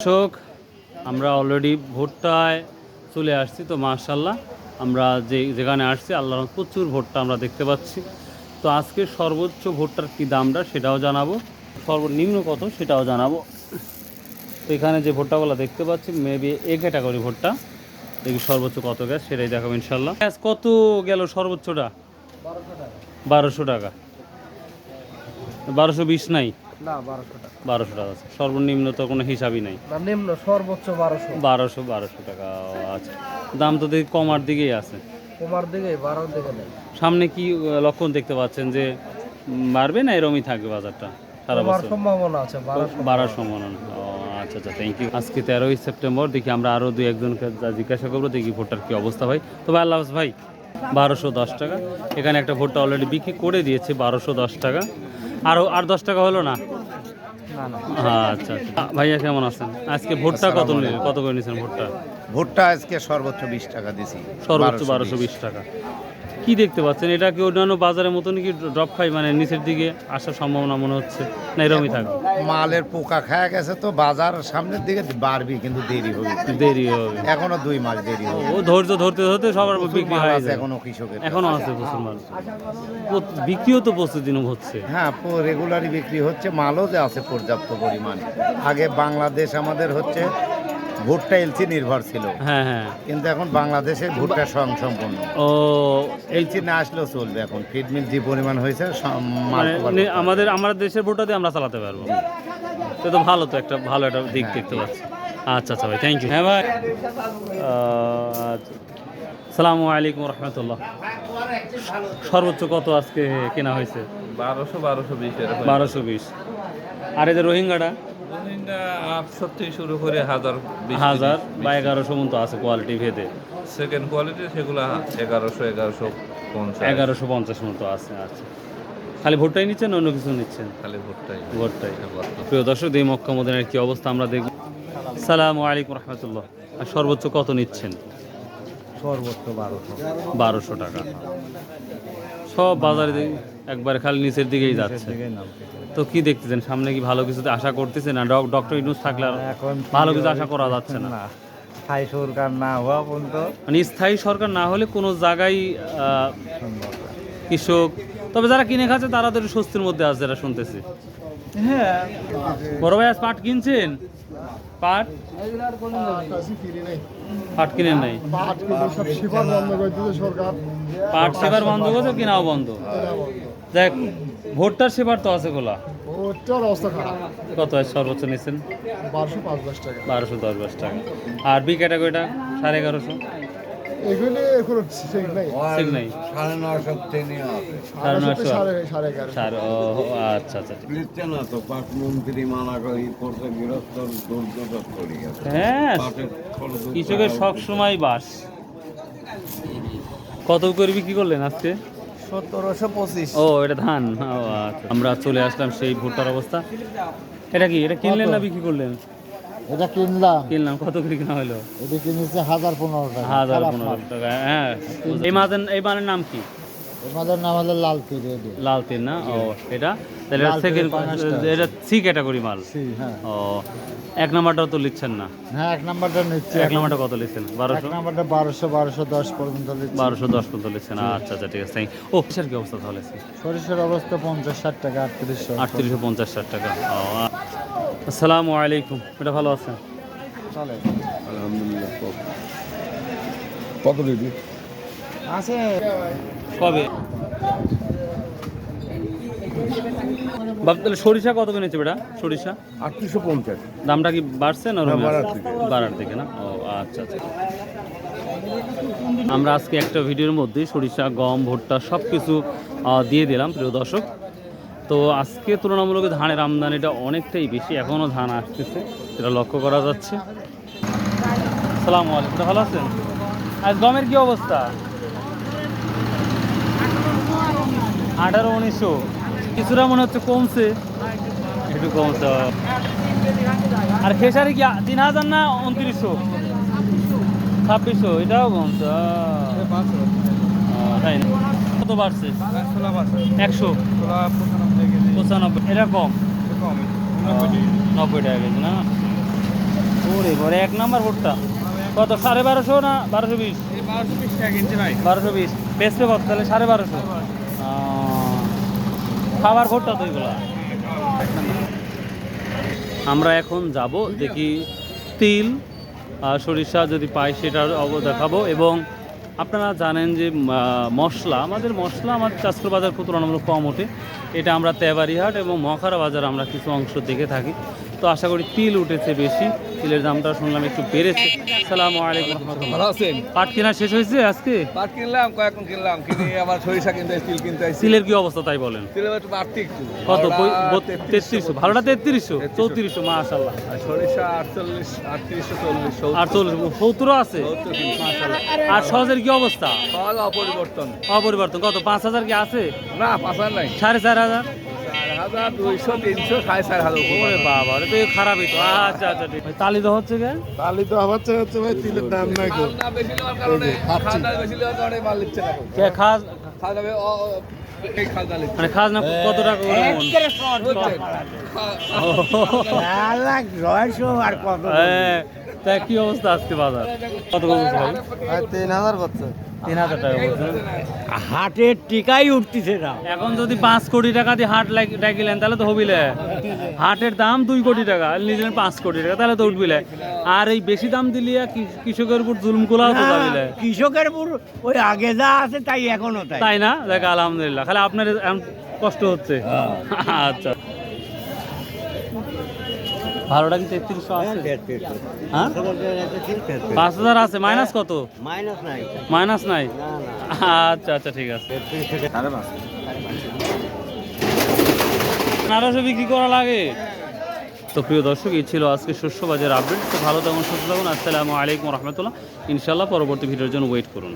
দর্শক, আমরা অলরেডি ভোটটায় চলে আসছি তো মার্শাল্লাহ আমরা যে যেখানে আসছি রহমতে প্রচুর ভোটটা আমরা দেখতে পাচ্ছি। তো আজকে সর্বোচ্চ ভোটটার কী দামটা সেটাও জানাব। সর্বনিম্ন কত সেটাও জানাব। তো এখানে যে ভোটটাগুলো দেখতে পাচ্ছি মেবি এ ক্যাটাগরি ভোটটা। দেখি সর্বোচ্চ কত গ্যাস সেটাই দেখাবো ইনশাল্লাহ গ্যাস কত গেল সর্বোচ্চটা? বারোশো টাকা। বারোশো বিশ নাই। না বারোশো টাকা। বারোশো টাকা আছে। সর্বনিম্ন তো কোনো হিসাবই নাই। নিম্ন সর্বোচ্চ বারোশো। বারোশো বারোশো টাকা ও, আচ্ছা। দাম তো দেখি কমার দিকেই আছে। কুমার দিকে দিকে নেই। সামনে কি লক্ষণ দেখতে পাচ্ছেন যে বাড়বে না এরমই থাকবে বাজারটা সারা বছর? সম্ভাবনা আছে বাড়ার সম্ভাবনা আচ্ছা আচ্ছা থ্যাংক ইউ আজকে তেরোই সেপ্টেম্বর দেখি আমরা আরও দুই একজনকে জিজ্ঞাসা করব দেখি ভোটটার কি অবস্থা ভাই। তো ভাই আল্লাহ ভাই বারোশো দশ টাকা। এখানে একটা ভোটটা অলরেডি বিক্রি করে দিয়েছে বারোশো দশ টাকা। আরও আর দশ টাকা হলো না? আচ্ছা আচ্ছা। ভাইয়া কেমন আছেন? আজকে ভোটটা কত কত করে নিয়েছেন ভোটটা? ভুট্টা আজকে সর্বোচ্চ বিশ টাকা দিছি সর্বোচ্চ বারোশো বিশ টাকা। কি দেখতে পাচ্ছেন? এটা কি অন্যান্য বাজারের মতন কি ড্রপ খাই মানে নিচের দিকে আসার সম্ভাবনা মনে হচ্ছে। না এরকমই থাকবে মালের পোকা খায় গেছে তো বাজার সামনের দিকে বাড়বি কিন্তু দেরি হবে। দেরি হবে। এখনও দুই মাস দেরি হবে। ও ধৈর্য ধরতে ধরতে সবার বিক্রি হয়ে যায়। এখনও কৃষকের। এখনও আছে প্রচুর মাল। বিক্রিও তো প্রতিদিন হচ্ছে। হ্যাঁ রেগুলারই বিক্রি হচ্ছে। মালও যে আছে পর্যাপ্ত পরিমাণ। আগে বাংলাদেশ আমাদের হচ্ছে ভুট্টা এলসি নির্ভর ছিল। হ্যাঁ হ্যাঁ। কিন্তু এখন বাংলাদেশে ভুট্টা স্বয়ং সম্পূর্ণ ও। এলসি না আসলেও চলবে এখন। ফিডমিল যে পরিমাণ হয়েছে মানে আমাদের আমাদের দেশের ভোটটা দিয়ে আমরা চালাতে পারব। তো তো ভালো তো একটা ভালো একটা দিক দেখতে পাচ্ছি। আচ্ছা আচ্ছা ভাই থ্যাংক ইউ হ্যাঁ ভাই। আচ্ছা। সালামু আলাইকুম রহমতুল্লাহ। সর্বোচ্চ কত আজকে কেনা হয়েছে? বারোশো বারোশো বিশ বারোশো বিশ। আর এই যে রোহিঙ্গাটা? আটশো থেকে শুরু করে হাজার হাজার বা এগারোশো মতো আছে কোয়ালিটি ভেদে। সেকেন্ড কোয়ালিটি সেগুলো এগারোশো এগারোশো পঞ্চাশ। এগারোশো পঞ্চাশ মতো আছে আচ্ছা। খালি ভোটটাই নিচ্ছেন অন্য কিছু নিচ্ছেন? খালি ভোটটাই। ভোটটাই। প্রিয় দর্শক এই মক্কা মদিনার কি অবস্থা আমরা দেখব। সালামু আলাইকুম রহমতুল্লাহ। আর সর্বোচ্চ কত নিচ্ছেন? সর্বোচ্চ বারোশো। বারোশো টাকা। সব বাজারে দেখি। একবারে খালি নিচের দিকেই যাচ্ছে। তো কি দেখতেছেন? সামনে কি ভালো কিছু আশা করতেছেন না? ডক- ডক্টর ইউনুস থাকলে আর ভালো কিছু আশা করা যাচ্ছে না। স্থায়ী সরকার না হওয়া পর্যন্ত মানে স্থায়ী সরকার না হলে কোনো জায়গায় কৃষক তবে যারা কিনে খাচ্ছে তারা তো স্বস্তির মধ্যে আছে যারা শুনতেছি। হ্যাঁ। বড় ভাই আজ পাট কিনছেন? পাট? পাট কিনেন নাই? পাট সেবার বন্ধ করছে কিনাও বন্ধ। দেখ ভোটটার সেবার তো আছে খোলা ওটার অবস্থা খারাপ। কত আছে সর্বোচ্চ নিচ্ছেন বারোশো পাঁচ দশ টাকা। বারোশো দশ দশ টাকা। আর বি ক্যাটাগরিটা? সাড়ে এগারোশো? এগুলি কোনো ঠিক নাই। ঠিক নাই। সাড়ে নশো ট্রেনে আছে। সাড়ে নয়শো সাড়ে সাড়ে এগারো সাড়ে ও আচ্ছা আচ্ছা লিখছে না তো পাট মন্ত্রী মানা করি করতে গৃহস্থ দুর্যোগ করি হ্যাঁ কৃষকের সব সময় বাস। কত করে বিক্রি করলেন আজকে? ও এটা ধান। ও আচ্ছা। আমরা চলে আসলাম সেই ভুট্টার অবস্থা। এটা কি? এটা কিনলেন না বিক্রি করলেন? এটা কিনলাম। কিনলাম। কত করে কিনা হলো? এটা কিনেছে হাজার পনেরো টাকা। হাজার পনেরো টাকা হ্যাঁ। এই মাছের এই মানের নাম কি? আমাদের নাম হলো লাল পিড়ে লাল তিন না? ও এটা? তাহলে সেকেন্ড এটা সি ক্যাটাগরি মাল। হ্যাঁ। ও এক নাম্বারটাও তো লিখছেন না। হ্যাঁ এক নাম্বারটা নিচ্ছে এক নাম্বারটা কত লিখছেন? এক বারোশো নাম্বারটা বারোশো বারোশো দশ পর্যন্ত বারোশো দশ পর্যন্ত লিখছেন। আচ্ছা আচ্ছা ঠিক আছে ও কিসের কি অবস্থা তাহলে? সরিষার অবস্থা পঞ্চাশ ষাট টাকা আটত্রিশশো আটত্রিশশো পঞ্চাশ ষাট টাকা। ও আসসালামু আলাইকুম। এটা ভালো আছেন? চলে আলহামদুলিল্লাহ কত? দিবি আছে কবে? বাপ তাহলে সরিষা কত কিনেছে বেটা? সরিষা? আটত্রিশশো পঞ্চাশ। দামটা কি বাড়ছে না হ্যাঁ, বাড়ার? দিকে। না? ও আচ্ছা আচ্ছা। আমরা আজকে একটা ভিডিওর মধ্যে সরিষা গম ভুট্টা সব কিছু দিয়ে দিলাম প্রিয় দর্শক। তো আজকে তুলনামূলক ধানের আমদানিটা অনেকটাই বেশি এখনও ধান আসতেছে এটা লক্ষ্য করা যাচ্ছে। সালামু আলাইকুম ভালো আছেন? আজ গমের কি অবস্থা? আঠারো উনিশশো। কিছুটা মনে হচ্ছে কমছে। একটু কমছে। আর খেসারি কি তিন হাজার না উনত্রিশশো? ছাব্বিশশো এটাও কমছে। তাই না? কত বাড়ছে? একশো। পঁচানব্বই। এটা কম। নব্বই টাকা কেজি না? ওরে পরে এক নাম্বার ভুট্টা। কত সাড়ে বারোশো না বারোশো বিশ? বারোশো বিশ। বেচবে কত তাহলে? সাড়ে বারোশো। খাবার ঘরটা তো এগুলো। আমরা এখন যাব দেখি তিল আর সরিষা যদি পাই সেটার দেখাবো এবং আপনারা জানেন যে মশলা আমাদের মশলা আমাদের চাষকর বাজার খুব তুলনামূলক কম ওঠে। এটা আমরা তেবারিহাট এবং মখারা বাজার আমরা কিছু অংশ দেখে থাকি। তো আশা করি তিল উঠেছে বেশি তিলের দামটা শুনলাম একটু বেড়েছে। সালামু আলাইকুম পাট কেনা শেষ হয়েছে আজকে? পাট কিনলাম কয়েকজন কিনলাম কিনে আবার সরিষা কিনতে তিল কিনতে তিলের কি অবস্থা তাই বলেন? তিলের একটু বাড়তি কত? তেত্রিশশো। ভালোটা তেত্রিশশো? চৌত্রিশশো মাশাল্লাহ সরিষা আটচল্লিশ আটত্রিশশো চল্লিশ। আর সত্তরও আছে? আর সহজের কি অবস্থা? সব অপরিবর্তন। অপরিবর্তন। কত পাঁচ হাজার কি আছে? না পাঁচ হাজার নাই। সাড়ে চার হাজার? হাজার দুইশো তিনশো সাড়ে চার হাজার ওরে বাবা রে তো এ খারাপই তো। আচ্ছা আচ্ছা ঠিক। তালি তো হচ্ছে কে? তাহলে তো আবার হচ্ছে ভাই তিলের দাম নাই দাম বেশি নেওয়ার কারণে খাজনা বেশি নেওয়ার কারণে মাল নিচ্ছে না কেউ। কে খাস খাজনা বে- মানে খাজনা কত টাকা করে আর কত? হ্যাঁ, তা কি অবস্থা আজকে বাজার? কত ভাই? তিন হাজার করছে। তিন হাজার টাকা হাটের টিকাই উঠতেছে না। এখন যদি পাঁচ কোটি টাকা দিয়ে হাট ডাকিলেন তাহলে তো হবিলে। হাটের দাম দুই কোটি টাকা আর নিলেন পাঁচ কোটি টাকা তাহলে তো উঠবিলে। আর এই বেশি দাম দিলে কি- কৃষকের উপর জুলুম কোলাও তো যাবিলে কৃষকের উপর ওই আগে যা আছে তাই এখনও তাই। তাই না? দেখ আলহামদুলিল্লাহ। খালি আপনার কষ্ট হচ্ছে। আচ্ছা। ভালোটা কি তেত্রিশশো আছে। হ্যাঁ? পাঁচ হাজার আছে মাইনাস কত? মাইনাস নাই। মাইনাস নাই? না না। আচ্ছা আচ্ছা ঠিক আছে। আঠারোশো বিক্রি করা লাগে। তো প্রিয় দর্শক এই ছিল আজকে শস্য বাজার আপডেট তো ভালো থাকুন সুস্থ থাকুন। আসসালামু আলাইকুম রহমতুল্লাহ। ইনশাল্লাহ পরবর্তী ভিডিওর জন্য ওয়েট করুন।